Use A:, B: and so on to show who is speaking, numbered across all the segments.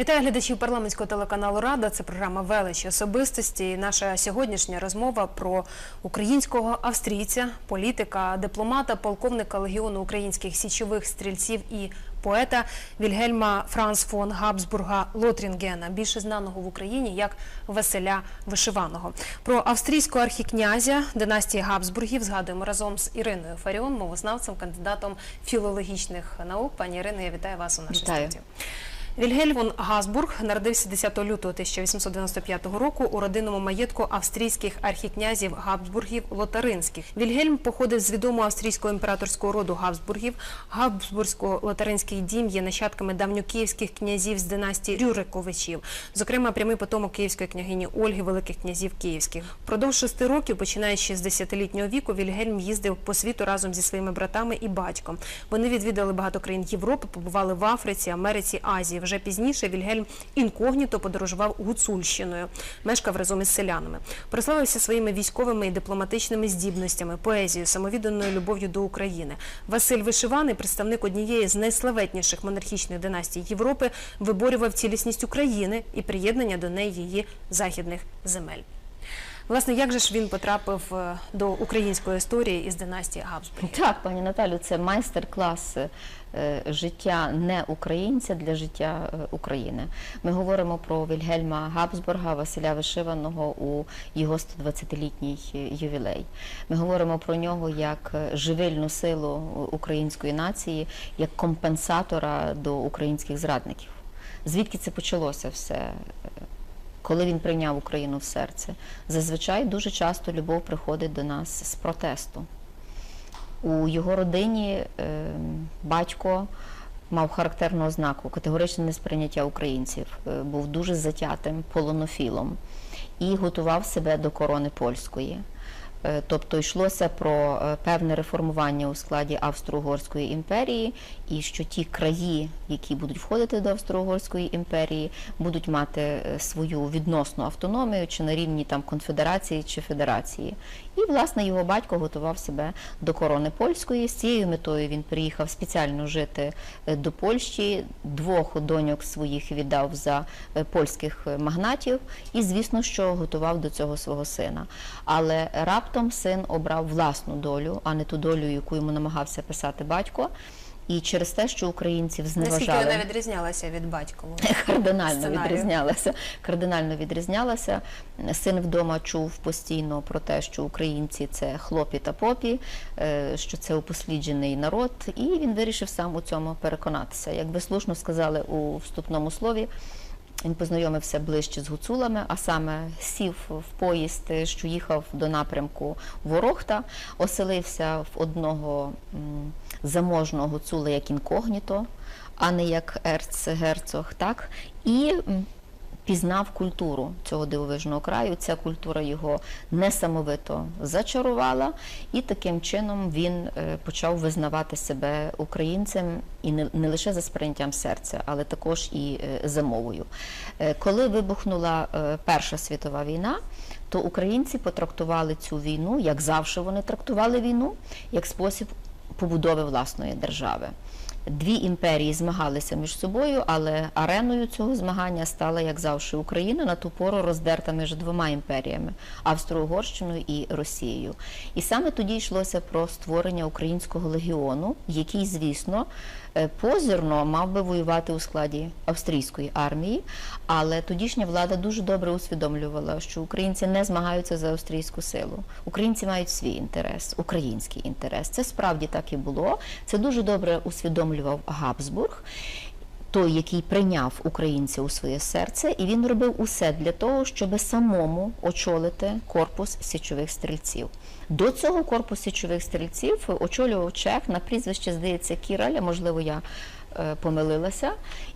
A: Вітаю глядачів парламентського телеканалу Рада. Це програма Величі особистості. І наша сьогоднішня розмова про українського австрійця, політика, дипломата, полковника легіону українських січових стрільців і поета Вільгельма Франц фон Габсбурга Лотрінгена, більше знаного в Україні як Василя Вишиваного. Про австрійського архікнязя династії Габсбургів згадуємо разом з Іриною Фаріон, мовознавцем, кандидатом філологічних наук. Пані Ірино, я вітаю вас у нашій студії. Вільгельм фон Гасбург народився 10 лютого 1895 року у родинному маєтку австрійських архікнязів Габсбургів Лотаринських. Вільгельм походив з відомого австрійського імператорського роду Габсбургів. Габсбурзько-лотаринський дім є нащадками давньокиївських князів з династії Рюриковичів, зокрема прямий потомок київської княгині Ольги, великих князів київських. Продовж шести років, починаючи з 10-літнього віку, Вільгельм їздив по світу разом зі своїми братами і батьком. Вони відвідали багато країн Європи, побували в Африці, Америці, Азії. Вже пізніше Вільгельм інкогніто подорожував Гуцульщиною, мешкав разом із селянами. Прославився своїми військовими і дипломатичними здібностями, поезією, самовідданою любов'ю до України. Василь Вишиваний, представник однієї з найславетніших монархічних династій Європи, виборював цілісність України і приєднання до неї її західних земель. Власне, як же ж він потрапив е, до української історії із династії Габсбургів?
B: Так, пані Наталю, це майстер-клас е, життя не українця для життя е, України. Ми говоримо про Вільгельма Габсбурга, Василя Вишиваного у його 120-літній ювілей. Ми говоримо про нього як живильну силу української нації, як компенсатора до українських зрадників. Звідки це почалося все? Коли він прийняв Україну в серце, зазвичай дуже часто любов приходить до нас з протесту. У його родині е, батько мав характерну ознаку категоричне несприйняття українців, е, був дуже затятим полонофілом і готував себе до корони польської. Е, Тобто йшлося про е, певне реформування у складі Австро-Угорської імперії, і що ті краї, які будуть входити до Австро-Угорської імперії, будуть мати е, свою відносну автономію чи на рівні там конфедерації чи федерації. І власне його батько готував себе до корони польської. З цією метою він приїхав спеціально жити до Польщі. Двох доньок своїх віддав за польських магнатів, і звісно, що готував до цього свого сина. Але раптом син обрав власну долю, а не ту долю, яку йому намагався писати батько. І через те, що українців
A: Наскільки вона відрізнялася від батькового?
B: кардинально
A: сценарію.
B: відрізнялася. Кардинально відрізнялася. Син вдома чув постійно про те, що українці це хлопі та попі, е, що це упосліджений народ, і він вирішив сам у цьому переконатися. Як ви слушно сказали у вступному слові. Він познайомився ближче з гуцулами, а саме сів в поїзд, що їхав до напрямку Ворохта, оселився в одного заможного гуцула як інкогніто, а не як ерцгерцог, так? І пізнав культуру цього дивовижного краю. Ця культура його несамовито зачарувала, і таким чином він е, почав визнавати себе українцем і не, лише за сприйняттям серця, але також і е, за мовою. Е, Коли вибухнула Перша світова війна, то українці потрактували цю війну, як завжди вони трактували війну, як спосіб побудови власної держави. Дві імперії змагалися між собою, але ареною цього змагання стала, як завжди, Україна на ту пору роздерта між двома імперіями Австро-Угорщиною і Росією. І саме тоді йшлося про створення українського легіону, який, звісно, позирно мав би воювати у складі австрійської армії, але тодішня влада дуже добре усвідомлювала, що українці не змагаються за австрійську силу. Українці мають свій інтерес, український інтерес. Це справді так і було. Це дуже добре усвідомлював Габсбург. Той, який прийняв українця у своє серце, і він робив усе для того, щоб самому очолити корпус січових стрільців. До цього корпус січових стрільців очолював чех на прізвище, здається, Кіраля, можливо, я е, помилилася.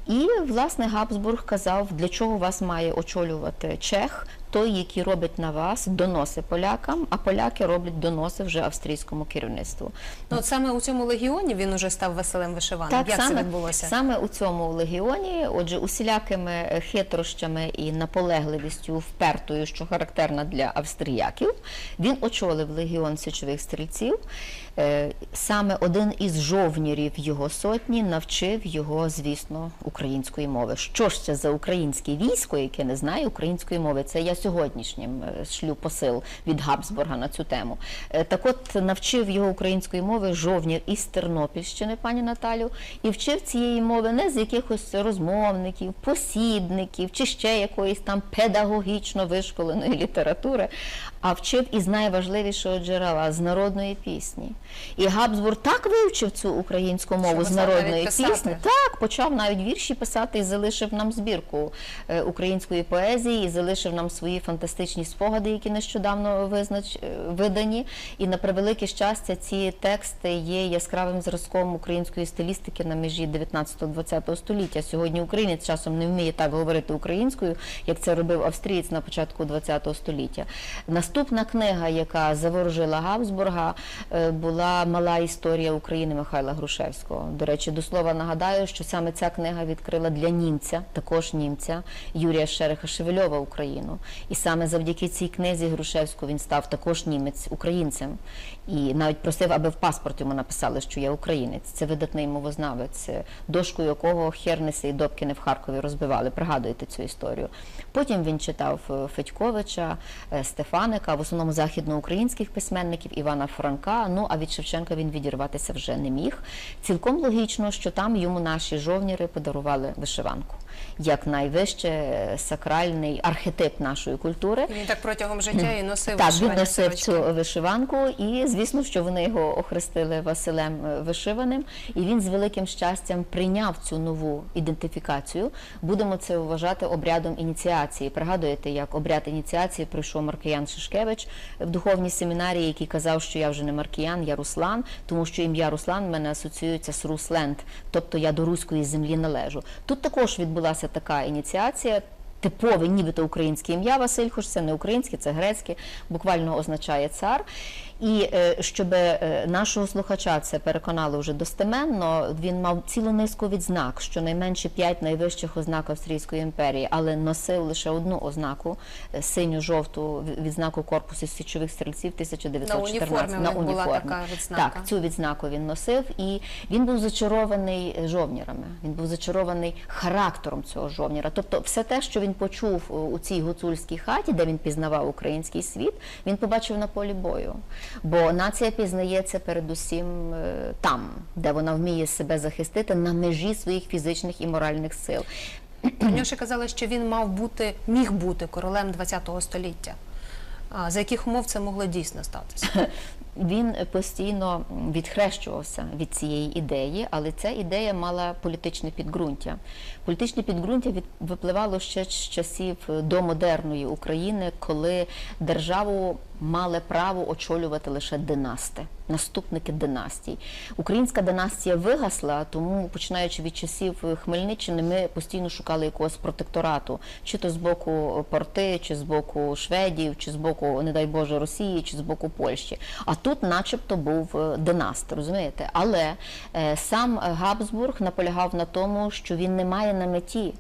B: І, власне, Габсбург казав, для чого вас має очолювати чех, той, який робить на вас доноси полякам, а поляки роблять доноси вже австрійському керівництву.
A: Ну, от саме у цьому легіоні він уже став Василем Вишиваним. Як
B: саме,
A: це відбулося?
B: Саме у цьому легіоні, отже, усілякими е, хитрощами і наполегливістю впертою, що характерна для австріяків, він очолив легіон січових стрільців. Е, Саме один із жовнірів його сотні навчив його, звісно, української мови. Що ж це за українське військо, яке не знає української мови? Це я сьогоднішнім е, шлю посил від Габсбурга на цю тему. Е, Так от навчив його української мови жовнір із Тернопільщини, пані Наталю, і вчив цієї мови не з якихось розмовників, посібників чи ще якоїсь там педагогічно вишколеної літератури, а вчив із найважливішого джерела з народної пісні. І Габсбург так вивчив цю українську мову з народної пісні. Так, почав навіть вірші писати і залишив нам збірку е, української поезії, і залишив нам свої фантастичні спогади, які нещодавно визнач, е, видані. І на превелике щастя, ці тексти є яскравим зразком української стилістики на межі 19-20 століття. Сьогодні українець часом не вміє так говорити українською, як це робив австрієць на початку 20 століття. Наступна книга, яка заворожила Габсбурга, е, була Мала історія України Михайла Грушевського. До речі, до слова нагадаю, що саме ця книга відкрила для німця, також німця Юрія Шереха Шевельова Україну. І саме завдяки цій книзі Грушевського він став також німець українцем. І навіть просив, аби в паспорт йому написали, що я українець. Це видатний мовознавець, е, дошку якого Хернеси і Добкіни в Харкові розбивали. Пригадуєте цю історію. Потім він читав е, Федьковича, Стефаника, в основному західноукраїнських письменників Івана Франка. Ну а від Шевченка він відірватися вже не міг. Цілком логічно, що там йому наші жовніри подарували вишиванку як найвище е, сакральний архетип нашої культури.
A: Він так протягом життя і носив
B: Так, він носив цю вишиванку, і звісно, що вони його охрестили Василем е, Вишиваним, і він з великим щастям прийняв цю нову ідентифікацію. Будемо це вважати обрядом ініціації. Пригадуєте, як обряд ініціації прийшов Маркиян Шишкевич в духовній семінарії, який казав, що я вже не Маркиян, я Руслан, тому що ім'я Руслан в мене асоціюється з Русленд, тобто я до руської землі належу. Тут також відбулася така ініціація. Типове, нібито українське ім'я Василь, хоч це не українське, це грецьке, буквально означає цар. І е, щоб е, нашого слухача це переконало вже достеменно, він мав цілу низку відзнак, щонайменше п'ять найвищих ознак Австрійської імперії, але носив лише одну ознаку е, синю-жовту відзнаку корпусу січових стрільців 1914
A: На уніформі в них була така відзнака.
B: Так, цю відзнаку він носив, і він був зачарований жовнірами. Він був зачарований характером цього жовніра. Тобто, все те, що він почув у цій гуцульській хаті, де він пізнавав український світ, він побачив на полі бою. Бо нація пізнається передусім е, там, де вона вміє себе захистити на межі своїх фізичних і моральних сил.
A: Ще казали, що він мав бути, міг бути королем ХХ століття. А за яких умов це могло дійсно статися?
B: Він постійно відхрещувався від цієї ідеї, але ця ідея мала політичне підґрунтя. Політичне підґрунтя від, випливало ще з часів домодерної України, коли державу мали право очолювати лише династи, наступники династій. Українська династія вигасла, тому починаючи від часів Хмельниччини, ми постійно шукали якогось протекторату, чи то з боку порти, чи з боку шведів, чи з боку, не дай Боже, Росії, чи з боку Польщі. А тут, начебто, був е, династ, розумієте? Але е, сам Габсбург наполягав на тому, що він не має на меті.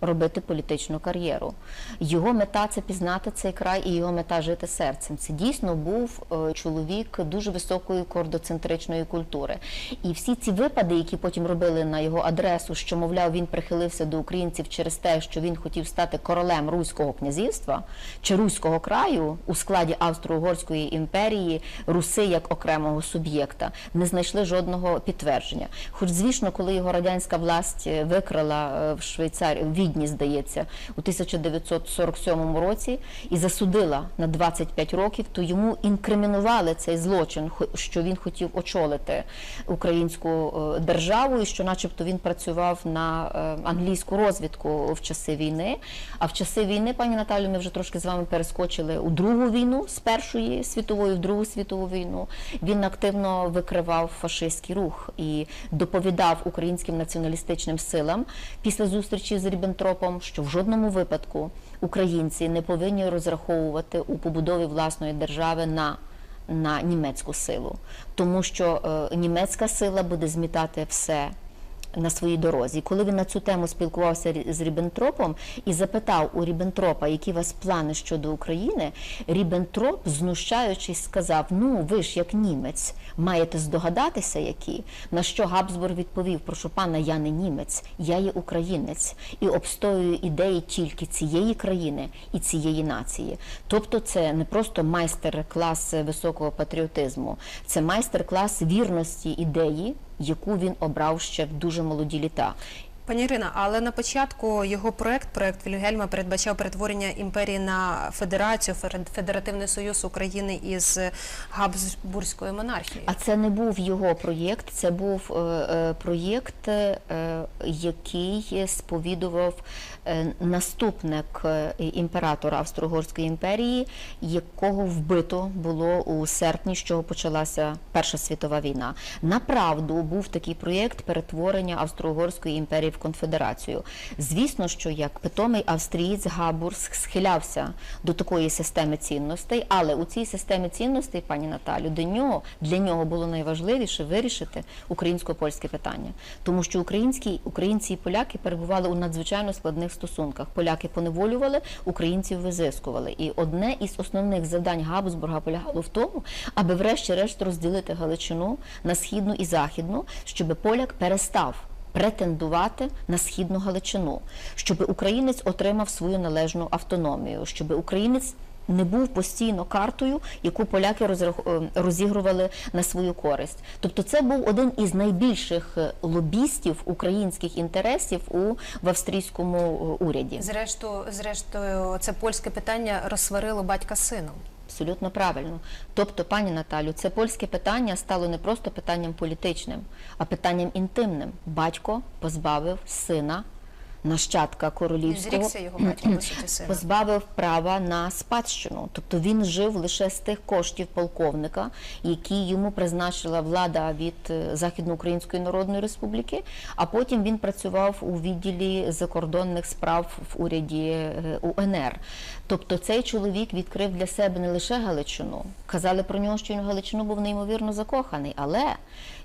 B: Робити політичну кар'єру. Його мета це пізнати цей край, і його мета жити серцем. Це дійсно був е, чоловік дуже високої кордоцентричної культури. І всі ці випади, які потім робили на його адресу, що мовляв він прихилився до українців через те, що він хотів стати королем руського князівства чи руського краю у складі Австро-Угорської імперії, Руси як окремого суб'єкта, не знайшли жодного підтвердження. Хоч, звісно, коли його радянська власть е, викрила е, в Швейцарії, Відні, здається, у 1947 році і засудила на 25 років, то йому інкримінували цей злочин, що він хотів очолити українську е, державу, і що, начебто, він працював на е, англійську розвідку в часи війни. А в часи війни, пані Наталю, ми вже трошки з вами перескочили у другу війну з першої світової в другу світову війну. Він активно викривав фашистський рух і доповідав українським націоналістичним силам після зустрічі з Ріббентропом Ріббентропом, що в жодному випадку українці не повинні розраховувати у побудові власної держави на на німецьку силу, тому що е, німецька сила буде змітати все на своїй дорозі. Коли він на цю тему спілкувався з Ріббентропом і запитав у Ріббентропа, які у вас плани щодо України, Ріббентроп, знущаючись, сказав: Ну, ви ж як німець, маєте здогадатися, які. На що Габсбург відповів: прошу пана, я не німець, я є українець і обстоюю ідеї тільки цієї країни і цієї нації. Тобто, це не просто майстер-клас високого патріотизму, це майстер-клас вірності ідеї, яку він обрав ще в дуже молоді літа.
A: Пані Ірина, але на початку його проект, проект Вільгельма, передбачав перетворення імперії на федерацію, федеративний союз України із Габсбурзькою монархією.
B: А це не був його проєкт, це був е, е, проєкт, е, який сповідував наступник е, імператора Австро-Угорської імперії, якого вбито було у серпні, з чого почалася Перша світова війна. Направду був такий проєкт перетворення Австро-Угорської імперії в конфедерацію. Звісно, що як питомий австрієць Габурс схилявся до такої системи цінностей, але у цій системі цінностей, пані Наталю, до нього для нього було найважливіше вирішити українсько-польське питання, тому що українські українці і поляки перебували у надзвичайно складних стосунках. Поляки поневолювали, українців визискували. І одне із основних завдань Габсбурга полягало в тому, аби врешті-решт розділити Галичину на східну і західну, щоб поляк перестав претендувати на східну Галичину, щоб українець отримав свою належну автономію, щоб українець не був постійно картою, яку поляки е, розігрували на свою користь. Тобто, це був один із найбільших е, лобістів українських інтересів у в австрійському е, уряді.
A: Зрештою, зрештою, це польське питання розсварило батька сином.
B: Абсолютно правильно. Тобто, пані Наталю, це польське питання стало не просто питанням політичним, а питанням інтимним. Батько позбавив сина, нащадка королівського.
A: зрікся його батько, сина.
B: позбавив права на спадщину. Тобто він жив лише з тих коштів полковника, які йому призначила влада від е, Західноукраїнської Народної Республіки, а потім він працював у відділі закордонних справ в уряді е, УНР. Тобто цей чоловік відкрив для себе не лише Галичину. Казали про нього, що він в Галичину був неймовірно закоханий, але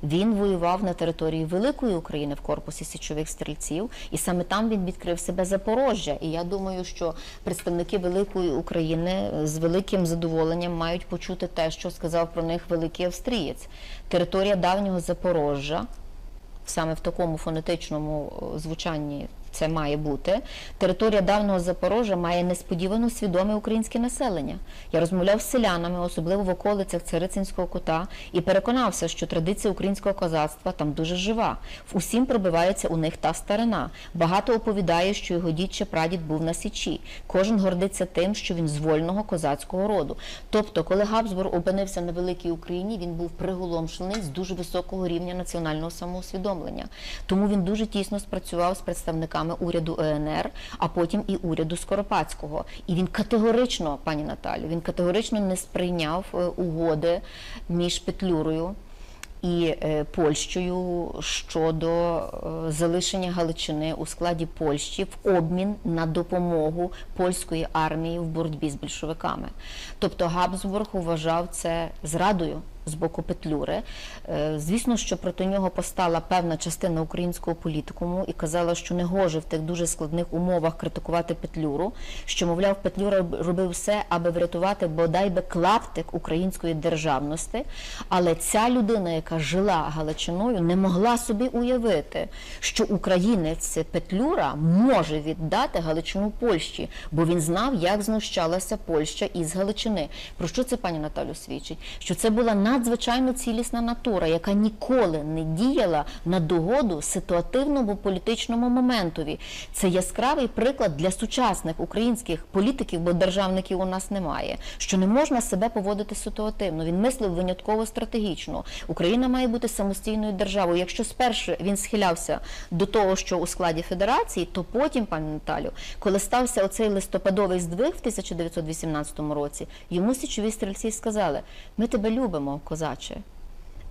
B: він воював на території Великої України в корпусі січових стрільців, і саме там він відкрив себе Запорожжя. І я думаю, що представники Великої України з великим задоволенням мають почути те, що сказав про них великий австрієць. Територія давнього Запорожжя, саме в такому фонетичному звучанні це має бути. Територія давнього Запорожжя має несподівано свідоме українське населення. Я розмовляв з селянами, особливо в околицях Царицинського кута, і переконався, що традиція українського козацтва там дуже жива. Усім пробивається у них та старина. Багато оповідає, що його дід чи прадід був на січі. Кожен гордиться тим, що він з вольного козацького роду. Тобто, коли Габсбург опинився на великій Україні, він був приголомшений з дуже високого рівня національного самоусвідомлення. Тому він дуже тісно спрацював з представниками уряду ЕНР, а потім і уряду Скоропадського. І він категорично, пані Наталю, він категорично не сприйняв е, угоди між Петлюрою і е, Польщею щодо е, залишення Галичини у складі Польщі в обмін на допомогу польської армії в боротьбі з більшовиками. Тобто Габсбург вважав це зрадою. З боку Петлюри, Е, звісно, що проти нього постала певна частина українського політикуму і казала, що не гоже в тих дуже складних умовах критикувати Петлюру. Що, мовляв, Петлюра робив все, аби врятувати бодай би клаптик української державності. Але ця людина, яка жила Галичиною, не могла собі уявити, що українець Петлюра може віддати Галичину Польщі, бо він знав, як знущалася Польща із Галичини. Про що це пані Наталю свідчить? Що це була надзвичайно цілісна натура, яка ніколи не діяла на догоду ситуативному політичному моментові. Це яскравий приклад для сучасних українських політиків, бо державників у нас немає. Що не можна себе поводити ситуативно. Він мислив винятково стратегічно. Україна має бути самостійною державою. Якщо спершу він схилявся до того, що у складі федерації, то потім, пані Наталю, коли стався оцей листопадовий здвиг в 1918 році, йому січові стрільці сказали: ми тебе любимо, козаче.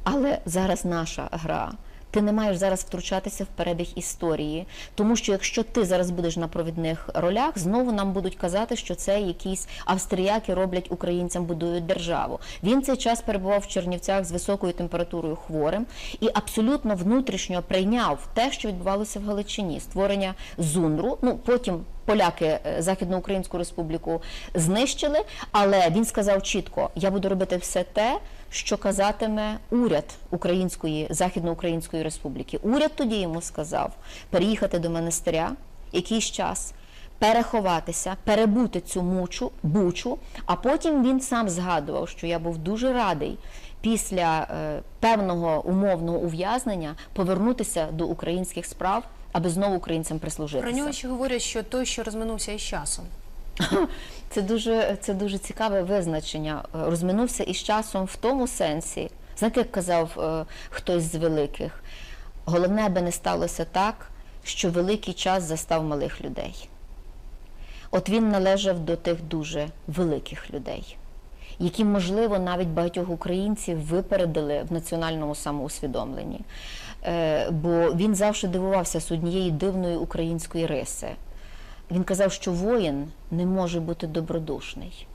B: Але зараз наша гра. Ти не маєш зараз втручатися в перебіг історії, тому що якщо ти зараз будеш на провідних ролях, знову нам будуть казати, що це якісь австріяки роблять українцям, будують державу. Він цей час перебував в Чернівцях з високою температурою хворим і абсолютно внутрішньо прийняв те, що відбувалося в Галичині, створення ЗУНРу. Ну потім поляки е, Західноукраїнську республіку знищили, але він сказав чітко: я буду робити все те, що казатиме уряд Української Західноукраїнської республіки. Уряд тоді йому сказав переїхати до монастиря якийсь час. Переховатися, перебути цю мучу, бучу, а потім він сам згадував, що я був дуже радий після е, певного умовного ув'язнення повернутися до українських справ, аби знову українцям прислужитися.
A: Про нього ще говорять, що той, що розминувся із часом.
B: Це дуже, це дуже цікаве визначення. Розминувся із часом в тому сенсі, знаєте, як казав е, хтось з великих, головне, аби не сталося так, що великий час застав малих людей. От він належав до тих дуже великих людей, які, можливо, навіть багатьох українців випередили в національному самоусвідомленні. Е, Бо він завжди дивувався з однієї дивної української риси. Він казав, що воїн не може бути добродушний.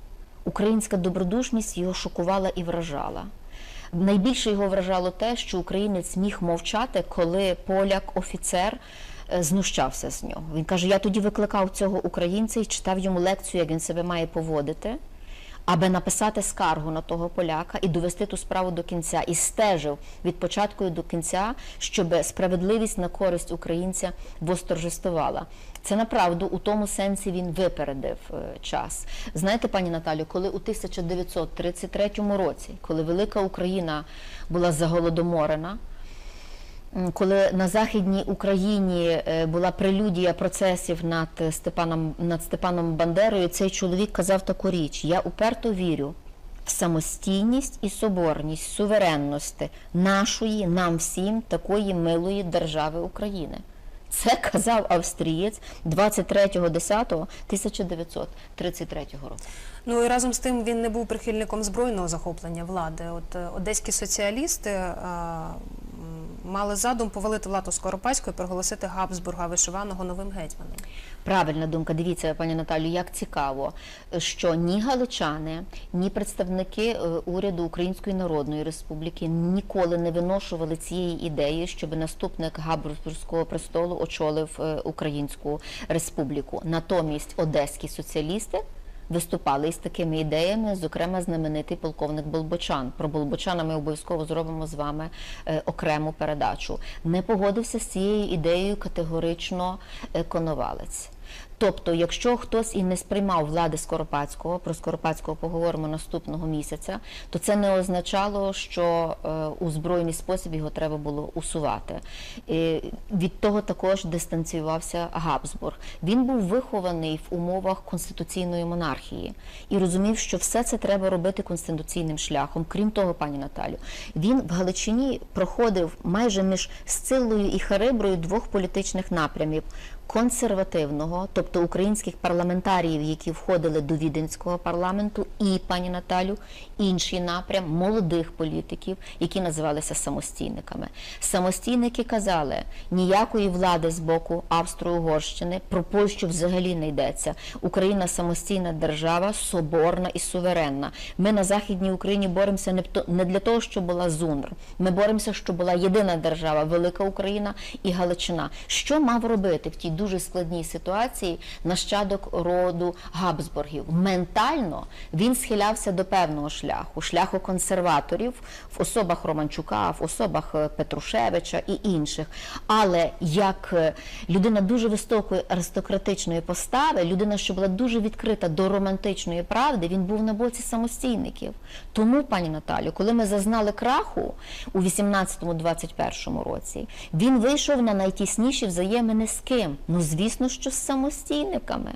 B: Українська добродушність його шокувала і вражала. Найбільше його вражало те, що українець міг мовчати, коли поляк-офіцер е, знущався з нього. Він каже: я тоді викликав цього українця і читав йому лекцію, як він себе має поводити, аби написати скаргу на того поляка і довести ту справу до кінця, і стежив від початку до кінця, щоб справедливість на користь українця восторжествувала. Це направду у тому сенсі він випередив е, час. Знаєте, пані Наталю, коли у 1933 році, коли велика Україна була заголодоморена, коли на західній Україні е, була прелюдія процесів над Степаном над Степаном Бандерою, цей чоловік казав таку річ: я уперто вірю в самостійність і соборність, суверенності нашої, нам всім такої милої держави України. Це казав австрієць 23.10.1933 року.
A: Ну і разом з тим він не був прихильником збройного захоплення влади. От е, одеські соціалісти е, м, мали задум повалити владу Скоропадського і проголосити Габсбурга вишиваного новим гетьманом.
B: Правильна думка. Дивіться, пані Наталю, як цікаво, що ні галичани, ні представники е, уряду Української Народної Республіки ніколи не виношували цієї ідеї, щоб наступник Габсбурзького престолу очолив е, Українську Республіку. Натомість одеські соціалісти. Виступали із такими ідеями, зокрема знаменитий полковник Болбочан. Про Болбочана ми обов'язково зробимо з вами е, окрему передачу. Не погодився з цією ідеєю категорично е, Коновалець. Тобто, якщо хтось і не сприймав влади Скоропадського, про Скоропадського поговоримо наступного місяця, то це не означало, що е, у збройний спосіб його треба було усувати. Е, від того також дистанціювався Габсбург. Він був вихований в умовах конституційної монархії і розумів, що все це треба робити конституційним шляхом. Крім того, пані Наталю, він в Галичині проходив майже між Сциллою і Хариброю двох політичних напрямів консервативного, тобто українських парламентаріїв, які входили до віденського парламенту, і пані Наталю, інший напрям молодих політиків, які називалися самостійниками. Самостійники казали, ніякої влади з боку Австро-Угорщини про Польщу взагалі не йдеться. Україна самостійна держава, соборна і суверенна. Ми на західній Україні боремося не для того, щоб була ЗУНР. Ми боремося, щоб була єдина держава, велика Україна і Галичина. Що мав робити в тій дуже складній ситуації нащадок роду Габсбургів? Ментально він схилявся до певного шляху, шляху консерваторів в особах Романчука, в особах е, Петрушевича і інших. Але як е, людина дуже високої аристократичної постави, людина, що була дуже відкрита до романтичної правди, він був на боці самостійників. Тому, пані Наталю, коли ми зазнали краху у 18-21 році, він вийшов на найтісніші взаємини з ким? Ну, звісно, що з самостійниками,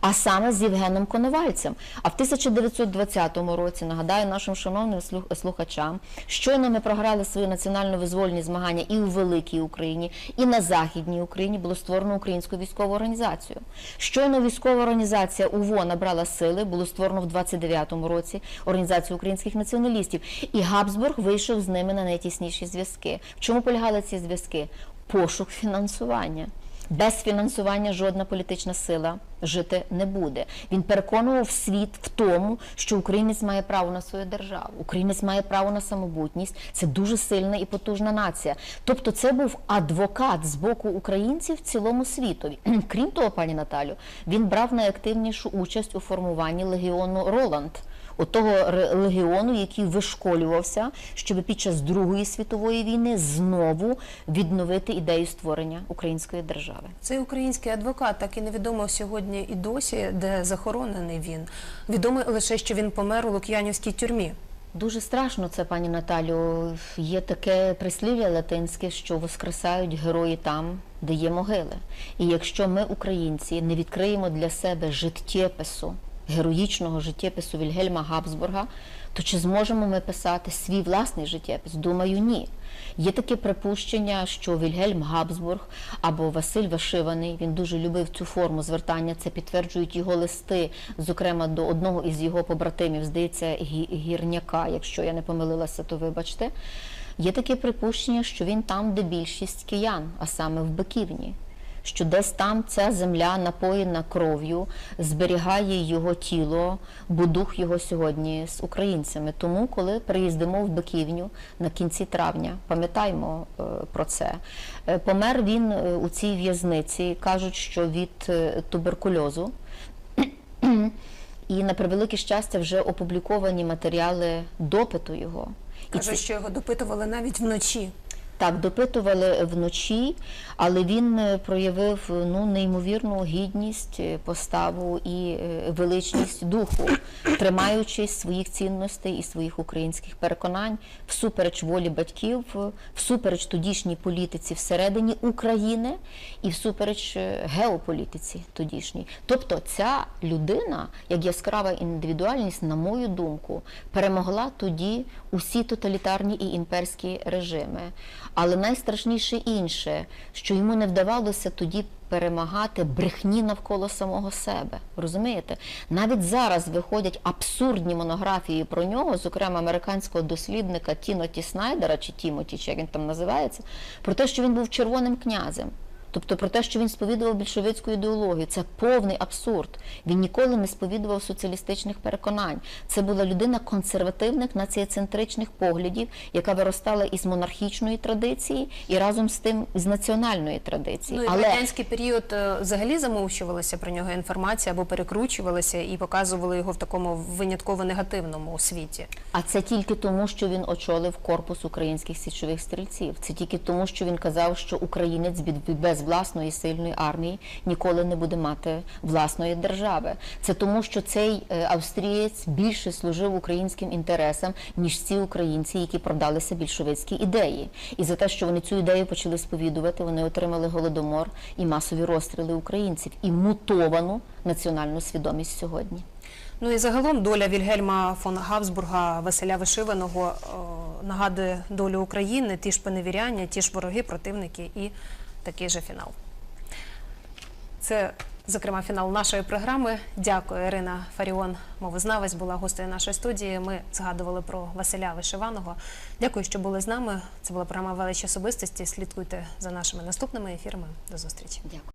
B: а саме з Євгеном Коновальцем. А в 1920 році, нагадаю нашим шановним слухачам, щойно ми програли свої національно-визвольні змагання і у Великій Україні, і на Західній Україні було створено українську військову організацію. Щойно військова організація УВО набрала сили, було створено в 29-му році організацію українських націоналістів. І Габсбург вийшов з ними на найтісніші зв'язки. В чому полягали ці зв'язки? Пошук фінансування. Без фінансування жодна політична сила жити не буде. Він переконував світ в тому, що українець має право на свою державу, українець має право на самобутність. Це дуже сильна і потужна нація. Тобто, це був адвокат з боку українців в цілому світові. Крім того, пані Наталю, він брав найактивнішу участь у формуванні легіону Роланд. Отого ре- легіону, який вишколювався, щоб під час Другої світової війни знову відновити ідею створення української держави.
A: Цей український адвокат так і невідомо сьогодні і досі, де захоронений він. Відомо лише, що він помер у Лук'янівській тюрмі.
B: Дуже страшно це, пані Наталю. Є таке прислів'я латинське, що воскресають герої там, де є могили. І якщо ми, українці, не відкриємо для себе життєпису, героїчного життєпису Вільгельма Габсбурга, то чи зможемо ми писати свій власний життєпис? Думаю, ні. Є таке припущення, що Вільгельм Габсбург або Василь Вишиваний, він дуже любив цю форму звертання. Це підтверджують його листи, зокрема до одного із його побратимів, здається, гірняка. Якщо я не помилилася, то вибачте. Є таке припущення, що він там, де більшість киян, а саме в Биківні що десь там ця земля напоєна кров'ю, зберігає його тіло, бо дух його сьогодні з українцями. Тому, коли приїздимо в Биківню на кінці травня, пам'ятаємо е, про це. Е, Помер він е, у цій в'язниці, кажуть, що від туберкульозу. І на превелике щастя вже опубліковані матеріали допиту його.
A: Каже, що його допитували навіть вночі.
B: Так, допитували вночі, але він е, проявив е, ну неймовірну гідність, е, поставу і величність духу, тримаючись своїх цінностей і своїх українських переконань всупереч волі батьків, всупереч тодішній політиці всередині України і всупереч геополітиці тодішній. Тобто ця людина, як яскрава індивідуальність, на мою думку, перемогла тоді усі тоталітарні і імперські режими. Але найстрашніше інше, що йому не вдавалося тоді перемагати брехні навколо самого себе. Розумієте? Навіть зараз виходять абсурдні монографії про нього, зокрема американського дослідника Тіноті Снайдера чи Тімоті, чи як він там називається, про те, що він був червоним князем. Тобто про те, що він сповідував більшовицьку ідеологію, це повний абсурд. Він ніколи не сповідував соціалістичних переконань. Це була людина консервативних націоцентричних поглядів, яка виростала із монархічної традиції і разом з тим з національної традиції.
A: Ну і в
B: Але
A: радянський період е, взагалі замовчувалася про нього інформація або перекручувалася і показували його в такому винятково негативному світі.
B: А це тільки тому, що він очолив корпус українських січових стрільців. Це тільки тому, що він казав, що українець від- без власної сильної армії ніколи не буде мати власної держави. Це тому, що цей е, австрієць більше служив українським інтересам, ніж ці українці, які продалися більшовицькій ідеї. І за те, що вони цю ідею почали сповідувати, вони отримали голодомор і масові розстріли українців і мутовану національну свідомість сьогодні.
A: Ну і загалом доля Вільгельма фон Габсбурга, Василя Вишиваного е, нагадує долю України, ті ж поневіряння, ті ж вороги, противники і такий же фінал. Це, зокрема, фінал нашої програми. Дякую, Ірина Фаріон, мовознавець, була гостею нашої студії. Ми згадували про Василя Вишиваного. Дякую, що були з нами. Це була програма велич особистості. Слідкуйте за нашими наступними ефірами. До зустрічі.
B: Дякую.